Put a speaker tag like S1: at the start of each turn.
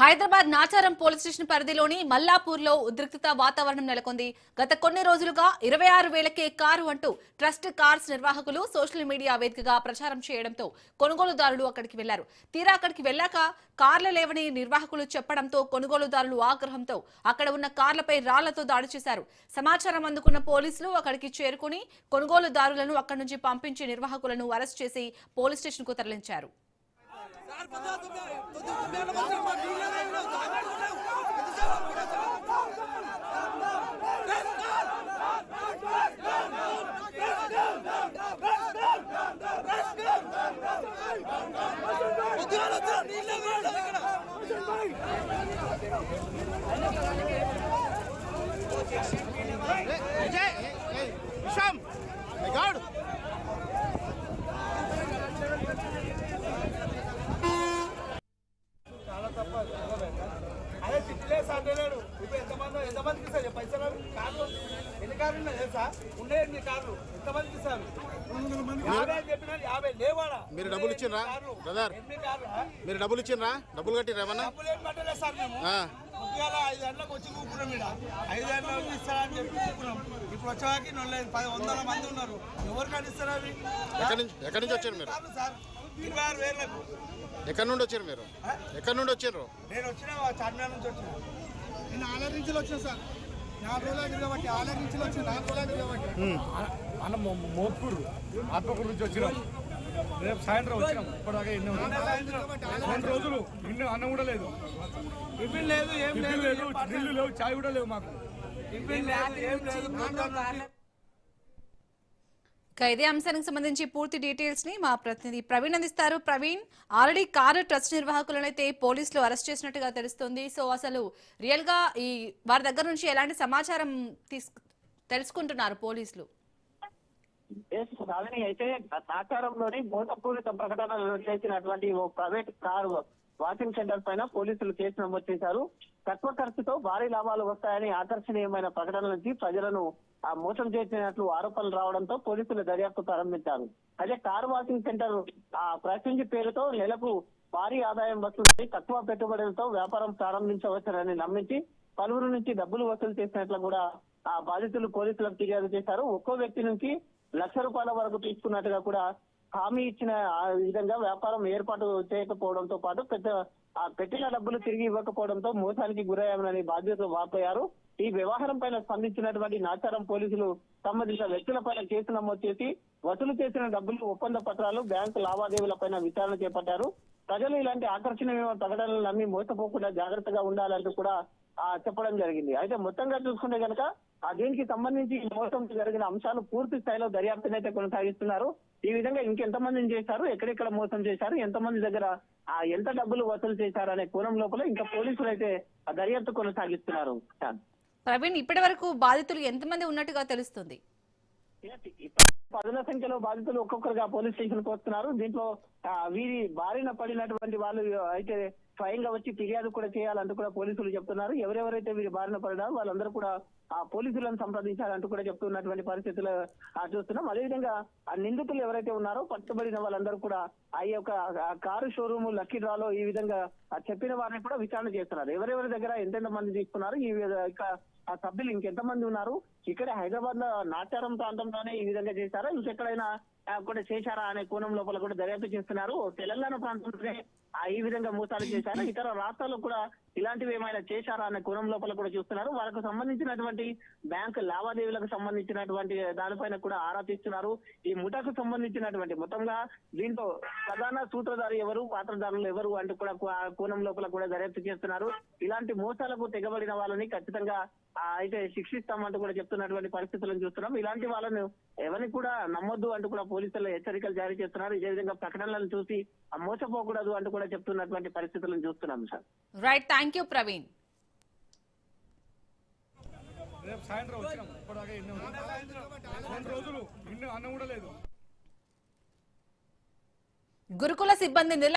S1: Hyderabad Nacharam police station పరిధిలోని మల్లాపూర్లో ఉద్రిక్తత వాతావరణం నెలకొంది. గత కొన్ని రోజులుగా ఇరవై ఆరు వేలకే కారు అంటూ ట్రస్ట్ కార్స్ నిర్వాహకులు సోషల్ మీడియా వేదికగా ప్రచారం చేయడంతో కొనుగోలుదారులు అక్కడికి వెళ్ళారు. తీరా అక్కడికి వెళ్ళాక కార్లు లేవని నిర్వాహకులు చెప్పడంతో కొనుగోలుదారులు ఆగ్రహంతో అక్కడ ఉన్న కార్లపై రాళ్ళతో దాడి చేశారు. సమాచారం అందుకున్న పోలీసులు అక్కడికి చేరుకుని కొనుగోలుదారులను అక్కడి నుంచి పంపించి నిర్వాహకులను అరెస్ట్ చేసి పోలీస్ స్టేషన్కు తరలించారు.
S2: Hey, hey, hey. తిట్లేసి అంటున్నాడు ఇప్పుడు ఎంతమంది ఎంతమందికి ఇస్తారు? పైసలు కార్లు ఎన్ని కార్లు ఉన్నాయి తెలుసా? ఉండే ఎన్ని కార్లు? ఎంతమందికి ఇస్తారు? యాభై అని చెప్పినా యాభై లేవాడా?
S3: మీరు డబ్బులు ఇచ్చిండ్రా? బ్రదర్.
S2: ఎన్ని కార్లు?
S3: మీరు డబ్బులు ఇచ్చిండ్రా? డబ్బులు కట్టిర్రా ఏమన్నా?
S2: డబ్బులు ఏం పట్టలేదు సార్ మేము.
S3: ఆ.
S2: పొద్దుగాల ఐదు గంటలకు వచ్చి కూకున్నాం ఇక్కడ ఐదు గంటలకు ఇస్తారని చెప్పి కూకున్నాం ఇప్పుడు వచ్చాక నొల్లైదు పది వందల మంది ఉన్నారు. ఎవరికని ఇస్తారు అవి?
S3: ఎక్కడి నుంచి ఎక్కడి నుంచి వచ్చారు మీరు?
S2: సార్. ఇరవై ఆరు వేలకు
S3: ఎక్కడి నుండి వచ్చారు మీరు? ఎక్కడి నుండి వచ్చారు?
S2: నేను వచ్చిన చార్మినార్ నుంచి వచ్చిన. నేను ఆలయ నుంచి వచ్చిన సార్. నాలుగు రోజుల కింద బట్టి ఆలయ నుంచి వచ్చిన నాలుగు రోజుల కింద బట్టి
S4: అన్న మోత్కూరు ఆత్మకూరు నుంచి వచ్చినాం. రేపు సాయంత్రం వచ్చినాం ఇప్పటిదాకా ఎన్నో రెండు రోజులు ఇన్ని అన్నం కూడా లేదు.
S2: టిఫిన్ లేదు ఏం లేదు
S4: లేదు నీళ్ళు లేవు చాయ్ కూడా లేవు మాకు.
S2: టిఫిన్ లేదు ఏం లేదు
S1: ఇదే అంశానికి సంబంధించి పూర్తి డీటెయిల్స్ని మా ప్రతినిధి ప్రవీణ్ అందిస్తారు. ప్రవీణ్ ఆల్రెడీ కారు ట్రస్ట్ నిర్వాహకులను అయితే పోలీసులు అరెస్ట్ చేసినట్టుగా తెలుస్తుంది. సో అసలు రియల్గా ఈ వారి దగ్గర నుంచి ఎలాంటి సమాచారం తీసు తెలుసుకుంటున్నారు పోలీసులు?
S5: అయితే నాచారంలోని మోసపూరిత ప్రకటనలు చేసినటువంటి ఓ ప్రైవేట్ కారు వాషింగ్ సెంటర్ పైన పోలీసులు కేసు నమోదు చేశారు. తక్కువ ఖర్చుతో భారీ లాభాలు వస్తాయని ఆకర్షణీయమైన ప్రకటనల నుంచి ప్రజలను ఆ మోసం చేసినట్లు ఆరోపణలు రావడంతో పోలీసులు దర్యాప్తు ప్రారంభించారు. అదే కార్ వాషింగ్ సెంటర్ ఆ ప్రశ్నించి పేరుతో నెలకు భారీ ఆదాయం వస్తుంది. తక్కువ పెట్టుబడులతో వ్యాపారం ప్రారంభించవచ్చునని నమ్మించి పలువురు నుంచి డబ్బులు వసూలు చేసినట్లు కూడా ఆ బాధితులు పోలీసులకు ఫిర్యాదు చేశారు. ఒక్కో వ్యక్తి నుంచి లక్ష రూపాయల వరకు తీసుకున్నట్టుగా కూడా హామీ ఇచ్చిన ఆ విధంగా వ్యాపారం ఏర్పాటు చేయకపోవడంతో పాటు పెద్ద ఆ పెట్టిన డబ్బులు తిరిగి ఇవ్వకపోవడంతో మోసానికి గురయ్యామని బాధ్యతలు వాపోయారు. ఈ వ్యవహారం పైన స్పందించినటువంటి నాచారం పోలీసులు సంబంధించిన వ్యక్తుల పైన కేసు నమోదు చేసి వసూలు చేసిన డబ్బులు ఒప్పంద పత్రాలు బ్యాంకు లావాదేవీల పైన విచారణ చేపట్టారు. ప్రజలు ఇలాంటి ఆకర్షణీయమైన ప్రకటనలు నమ్మి మోసపోకుండా జాగ్రత్తగా ఉండాలంటూ కూడా చెప్పడం జరిగింది. అయితే మొత్తంగా చూసుకుంటే కనుక ఆ దీనికి సంబంధించి మోసం జరిగిన అంశాలు పూర్తి స్థాయిలో దర్యాప్తునైతే కొనసాగిస్తున్నారు. ఈ విధంగా ఇంకెంతమందిని చేశారు ఎక్కడెక్కడ మోసం చేశారు ఎంతమంది దగ్గర ఆ ఎంత డబ్బులు వసూలు చేశారు అనే కోణం లోపల ఇంకా పోలీసులు అయితే ఆ దర్యాప్తు కొనసాగిస్తున్నారు.
S1: ప్రవీణ్ ఇప్పటి వరకు బాధితులు ఎంతమంది ఉన్నట్టుగా తెలుస్తుంది?
S5: పదుల సంఖ్యలో బాధితులు ఒక్కొక్కరుగా పోలీస్ స్టేషన్కు వస్తున్నారు. దీంట్లో వీరి బారిన పడినటువంటి వాళ్ళు అయితే స్వయంగా వచ్చి ఫిర్యాదు కూడా చేయాలంటూ కూడా పోలీసులు చెప్తున్నారు. ఎవరెవరైతే వీరి బారిన పడ్డారో వాళ్ళందరూ కూడా ఆ పోలీసులను సంప్రదించాలంటూ కూడా చెప్తున్నటువంటి పరిస్థితులు ఆ, చూస్తున్నాం. అదేవిధంగా ఆ నిందితులు ఎవరైతే ఉన్నారో పట్టుబడిన వాళ్ళందరూ కూడా ఆ యొక్క కారు షోరూమ్ లక్కీ డ్రాలో ఈ విధంగా చెప్పిన వారిని కూడా విచారణ చేస్తున్నారు. ఎవరెవరి దగ్గర ఎంతెంత మంది తీసుకున్నారు? ఈ విధ- ఆ సభ్యులు ఇంకెంతమంది ఉన్నారు? ఇక్కడ హైదరాబాద్లో నాచారం ప్రాంతంలోనే ఈ విధంగా చేశారా? ఇంకెక్కడైనా కూడా చేశారా అనే కోణం లోపల కూడా దర్యాప్తు చేస్తున్నారు. తెలంగాణ ప్రాంతంలోనే ఆ, ఈ విధంగా మోసాలు చేశారు. ఇతర రాష్ట్రాల్లో కూడా ఇలాంటివి ఏమైనా చేశారా అనే కోణం లోపల కూడా చూస్తున్నారు. వాళ్ళకు సంబంధించినటువంటి బ్యాంక్ లావాదేవీలకు సంబంధించినటువంటి దానిపైన కూడా ఆరా తీస్తున్నారు. ఈ ముఠాకు సంబంధించినటువంటి మొత్తంగా దీంట్లో ప్రధాన సూత్రధారి ఎవరు పాత్రధారులు ఎవరు అంటూ కూడా కోణం లోపల కూడా దర్యాప్తు చేస్తున్నారు. ఇలాంటి మోసాలకు తెగబడిన వాళ్ళని ఖచ్చితంగా అయితే శిక్షిస్తామంటూ కూడా చెప్తున్నటువంటి పరిస్థితులను చూస్తున్నాం. ఇలాంటి వాళ్ళను ఎవరిని కూడా నమ్మొద్దు అంటూ కూడా పోలీసులు హెచ్చరికలు జారీ చేస్తున్నారు. ఇదే విధంగా ప్రకటనలను చూసి ఆ, మోసపోకూడదు అంటూ కూడా చెప్తున్నటువంటి పరిస్థితులను చూస్తున్నాం sir.
S1: Right thank you Praveen
S4: రేపు సాయంత్రం వచ్చినాం ఇప్పటిదాకా ఎన్నో రెండు రోజులు. ఇన్ని అన్నం కూడా లేదు.
S1: గురుకుల సిబ్బంది